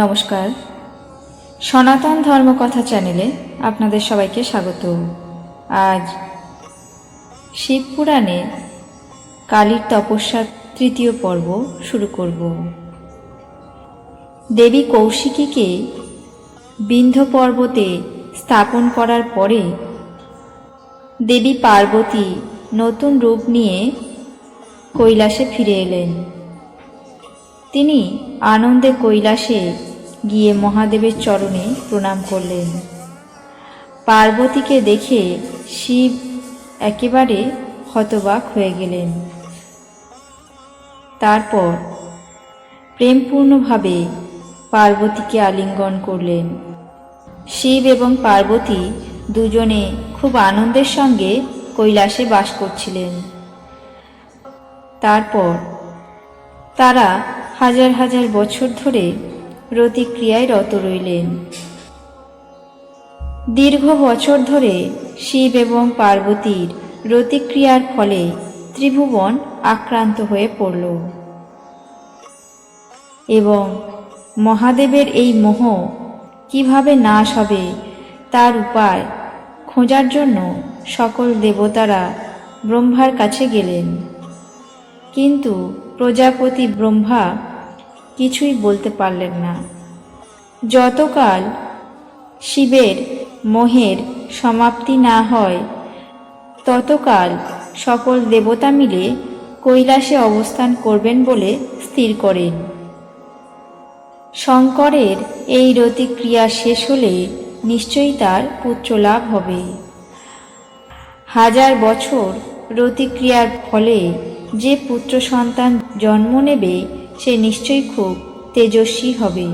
নমস্কার। সনাতন ধর্মকথা চ্যানেলে আপনাদের সবাইকে স্বাগত। আজ শিব পুরাণে কালীর তপস্যার তৃতীয় পর্ব শুরু করব। দেবী কৌশিকীকে বিন্ধ্য পর্বতে স্থাপন করার পরে দেবী পার্বতী নতুন রূপ নিয়ে কৈলাসে ফিরে এলেন। তিনি আনন্দে কৈলাসে গিয়ে মহাদেবের চরণে প্রণাম করলেন। পার্বতীকে দেখে শিব একেবারে হতবাক হয়ে গেলেন। তারপর প্রেমপূর্ণভাবে পার্বতীকে আলিঙ্গন করলেন। শিব এবং পার্বতী দুজনে খুব আনন্দের সঙ্গে কৈলাসে বাস করছিলেন। তারপর তারা হাজার হাজার বছর ধরে প্রতিক্রিয়ায় রত রইলেন। দীর্ঘ বছর ধরে শিব এবং পার্বতীর রতিক্রিয়ার ফলে ত্রিভুবন আক্রান্ত হয়ে পড়ল। এবং মহাদেবের এই মোহ কীভাবে নাশ হবে তার উপায় খোঁজার জন্য সকল দেবতারা ব্রহ্মার কাছে গেলেন। কিন্তু প্রজাপতি ব্রহ্মা কিছুই বলতে পারলেন না। যতকাল শিবের মোহের সমাপ্তি না হয়, ততকাল সকল দেবতা মিলে কৈলাসে অবস্থান করবেন বলে স্থির করেন। শঙ্করের এই রতিক্রিয়া শেষ হলে নিশ্চয়ই তার পুত্রলাভ হবে। হাজার বছর রতিক্রিয়ার ফলে যে পুত্র সন্তান জন্ম নেবে সে নিশ্চয়ই খুব তেজস্বী হবে।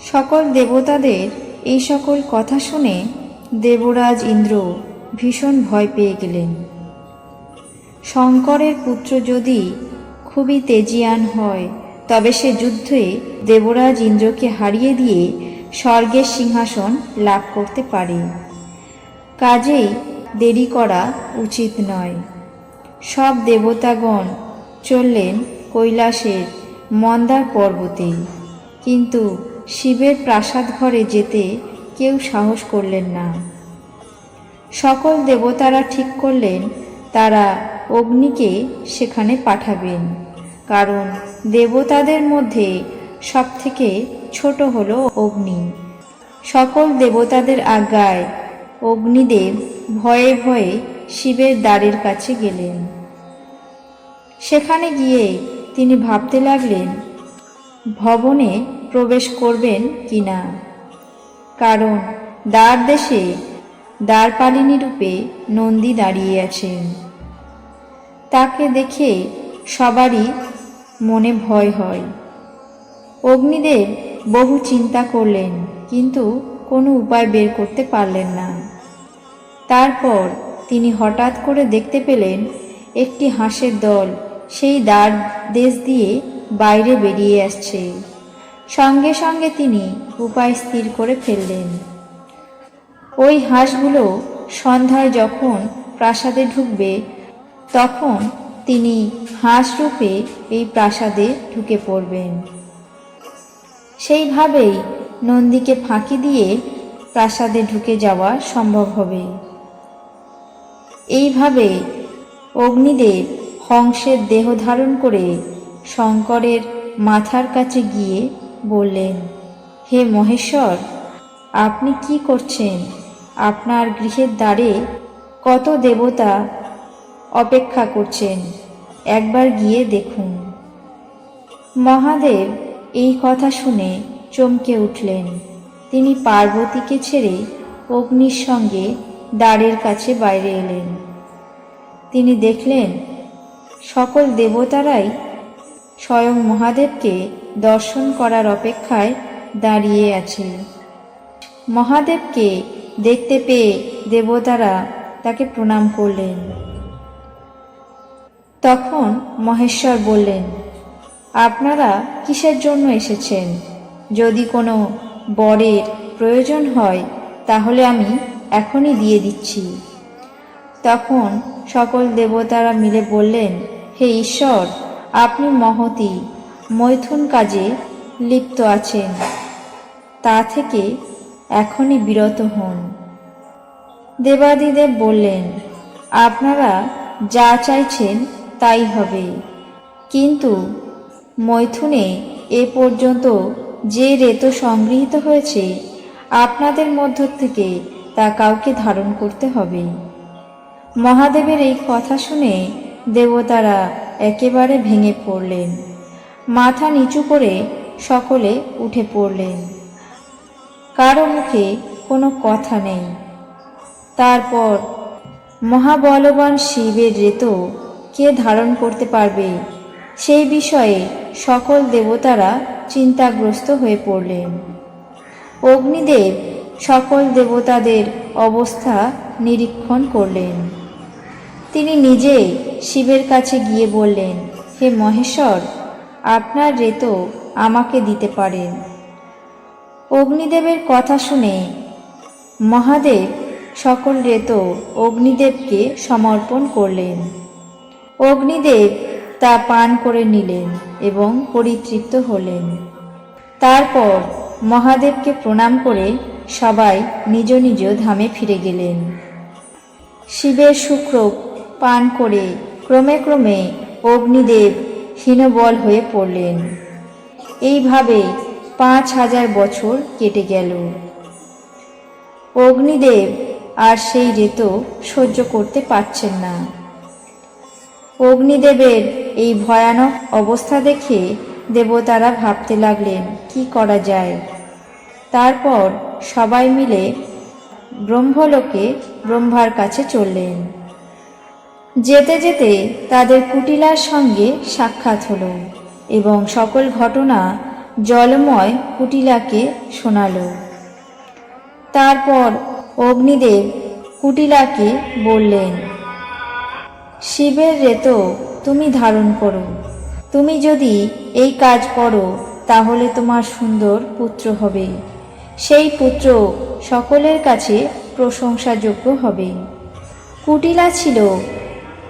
সকল দেবতাদের এই সকল কথা শুনে দেবরাজ ইন্দ্র ভীষণ ভয় পেয়ে গেলেন। শঙ্করের পুত্র যদি খুবই তেজিয়ান হয়, তবে সে যুদ্ধে দেবরাজ ইন্দ্রকে হারিয়ে দিয়ে স্বর্গের সিংহাসন লাভ করতে পারে। কাজেই দেরি করা উচিত নয়। সব দেবতাগণ চললেন কৈলাসের মন্দার পর্বতে। কিন্তু শিবের প্রাসাদ ঘরে যেতে কেউ সাহস করলেন না। সকল দেবতারা ঠিক করলেন, তারা অগ্নিকে সেখানে পাঠাবেন। কারণ দেবতাদের মধ্যে সবথেকে ছোট হল অগ্নি। সকল দেবতাদের আজ্ঞায় অগ্নিদেব ভয়ে ভয়ে শিবের দ্বারের কাছে গেলেন। সেখানে গিয়ে তিনি ভাবতে লাগলেন, ভবনে প্রবেশ করবেন কিনা? কারণ দ্বার দেশে দ্বারপালিনী রূপে নন্দী দাঁড়িয়ে আছেন। তাকে দেখে সবারই মনে ভয় হয়। অগ্নিদেব বহু চিন্তা করলেন, কিন্তু কোনো উপায় বের করতে পারলেন না। তারপর তিনি হঠাৎ করে দেখতে পেলেন একটি হাঁসের দল। সেই দ্বার দেশ দিয়ে বাইরে বেরিয়ে আসছে। সঙ্গে সঙ্গে তিনি উপায় স্থির করে ফেললেন। ওই হাঁসগুলো সন্ধ্যায় যখন প্রাসাদে ঢুকবে, তখন তিনি হাঁস রূপে এই প্রাসাদে ঢুকে পড়বেন। সেইভাবেই নন্দীকে ফাঁকি দিয়ে প্রাসাদে ঢুকে যাওয়া সম্ভব হবে। এইভাবে অগ্নিদেব হংসের দেহ ধারণ করে শঙ্করের মাথার কাছে গিয়ে বললেন, হে মহেশ্বর, আপনি কি করছেন? আপনার গৃহের দ্বারে কত দেবতা অপেক্ষা করছেন? একবার গিয়ে দেখুন। মহাদেব এই কথা শুনে চমকে উঠলেন। তিনি পার্বতীকে ছেড়ে অগ্নির সঙ্গে দ্বারের কাছে বাইরে এলেন। তিনি দেখলেন, সকল দেবতারাই স্বয়ং মহাদেবকে দর্শন করার অপেক্ষায় দাঁড়িয়ে আছে মহাদেবকে দেখতে পেয়ে দেবতারা তাকে প্রণাম করলেন। তখন মহেশ্বর বললেন, আপনারা কিসের জন্য এসেছেন? যদি কোনো বরের প্রয়োজন হয়, তাহলে আমি এখনই দিয়ে দিচ্ছি। তখন সকল দেবতারা মিলে বললেন, হে ঈশ্বর, আপনি মহতি, মৈথুন কাজে লিপ্ত আছেন। তা থেকে এখনই বিরত হন। দেবাদিদেব বললেন, আপনারা যা চাইছেন তাই হবে। কিন্তু মৈথুনে এ পর্যন্ত যে রেতো সংগৃহীত হয়েছে, আপনাদের মধ্য থেকে তা কাউকে ধারণ করতে হবে। মহাদেবের এই কথা শুনে দেবতারা একেবারে ভেঙে পড়লেন। মাথা নিচু করে সকলে উঠে পড়লেন। কারও মুখে কোনো কথা নেই। তারপর মহাবলবান শিবের রেতো কে ধারণ করতে পারবে, সেই বিষয়ে সকল দেবতারা চিন্তাগ্রস্ত হয়ে পড়লেন। অগ্নিদেব সকল দেবতাদের অবস্থা নিরীক্ষণ করলেন। তিনি নিজে শিবের কাছে গিয়ে বললেন, হে মহেশ্বর, আপনার রেত আমাকে দিতে পারেন। অগ্নিদেবের কথা শুনে মহাদেব সকল রেত অগ্নিদেবকে সমর্পণ করলেন। অগ্নিদেব তা পান করে নিলেন এবং পরিতৃপ্ত হলেন। তারপর মহাদেবকে প্রণাম করে সবাই নিজ নিজ ধামে ফিরে গেলেন। শিবের শুক্র পান করে ক্রমে ক্রমে অগ্নিদেব হীনবল হয়ে পড়লেন। এইভাবে পাঁচ হাজার বছর কেটে গেল। অগ্নিদেব আর সেই রেতো সহ্য করতে পারছেন না। অগ্নিদেবের এই ভয়ানক অবস্থা দেখে দেবতারা ভাবতে লাগলেন, কি করা যায়? তারপর সবাই মিলে ব্রহ্মলোকে ব্রহ্মার কাছে চললেন। যেতে যেতে তাদের কুটিলার সঙ্গে সাক্ষাৎ হলো এবং সকল ঘটনা জলময় কুটিলাকে শোনালো। তারপর অগ্নিদেব কুটিলাকে বললেন, শিবের রেতো তুমি ধারণ করো। তুমি যদি এই কাজ করো, তাহলে তোমার সুন্দর পুত্র হবে। সেই পুত্র সকলের কাছে প্রশংসাযোগ্য হবে। কুটিলা ছিল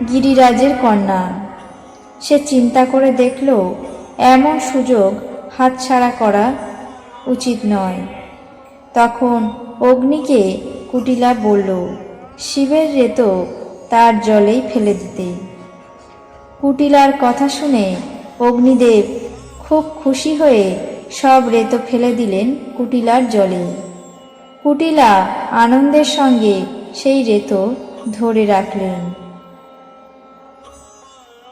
গিরিরাজের কন্যা। সে চিন্তা করে দেখল, এমন সুযোগ হাতছাড়া করা উচিত নয়। তখন অগ্নিকে কুটিলা বলল, শিবের রেতো তার জলেই ফেলে দিতে। কুটিলার কথা শুনে অগ্নিদেব খুব খুশি হয়ে সব রেতো ফেলে দিলেন কুটিলার জলে। কুটিলা আনন্দের সঙ্গে সেই রেতো ধরে রাখলেন।